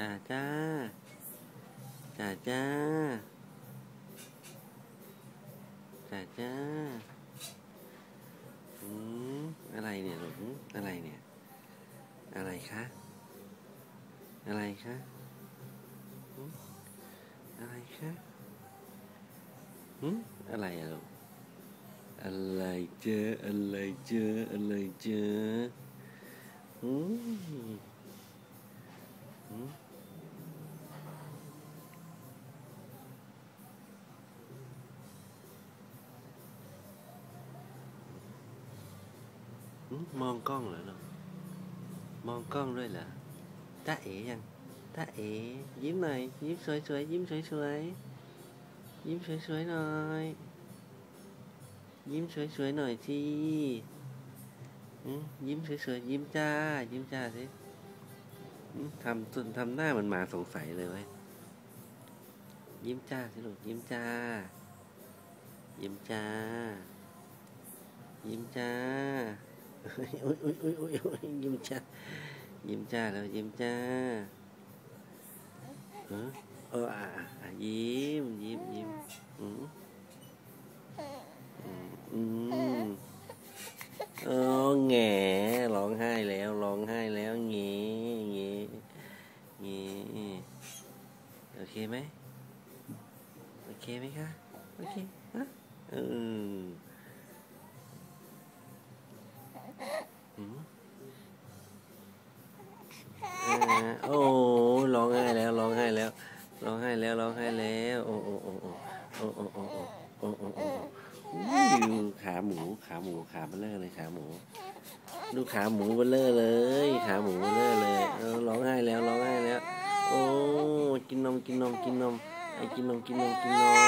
จ้าจ้าจ้าจ้าจ้าจ้าอืมอะไรเนี่ยลูกหืมอะไรเนี่ย อะไรคะอะไรคะอะไรคะหืมอะไรอะลูกอะไรเจออะไรเจออะไรเจอหืม มองกล้องเหรอลูกมองกล้องด้วยเหรอตาเอ๋ยังตาเอ๋ยิ้มหน่อยยิ้มสวยๆยิ้มสวยๆยิ้มสวยๆหน่อยยิ้มสวยๆหน่อยสิยิ้มสวยๆยิ้มจ้า ยิ้มจ้าสิทำจนทำหน้าเหมันหมาสงสัยเลยเว้ยยิ้มจ้าสิลูกยิ้มจ้า ยิ้มจ้า ยิ้มจ้า ยิ้มจ้ายิ้มจ้าแล้วยิ้มจ้าเอออะยิ้มยิ้มยิ้มอืมอืมเอแง่ร้องไห้แล้วร้องไห้แล้วเงี้เงี้เงี้โอเคไหมโอเคไหมคะโอเคฮะเอออืม โอ้ร้องไห้แล้วร้องไห้แล้วร้องไห้แล้วร้องไห้แล้ว โอ้โอ้โอ้โอ้โอ้โอ้โอ้โอ้โอ้โอ้อยดูขาหมูขาหมูขาเบลเลอร์เลยขาหมูดูขาหมูเบลเลอร์เลย ขาหมูเบลเลอร์เลยร้องไห้แล้วร้องไห้แล้ว โอ้กินนมกินนมกินนมไอ้กินนมกินนมกินนม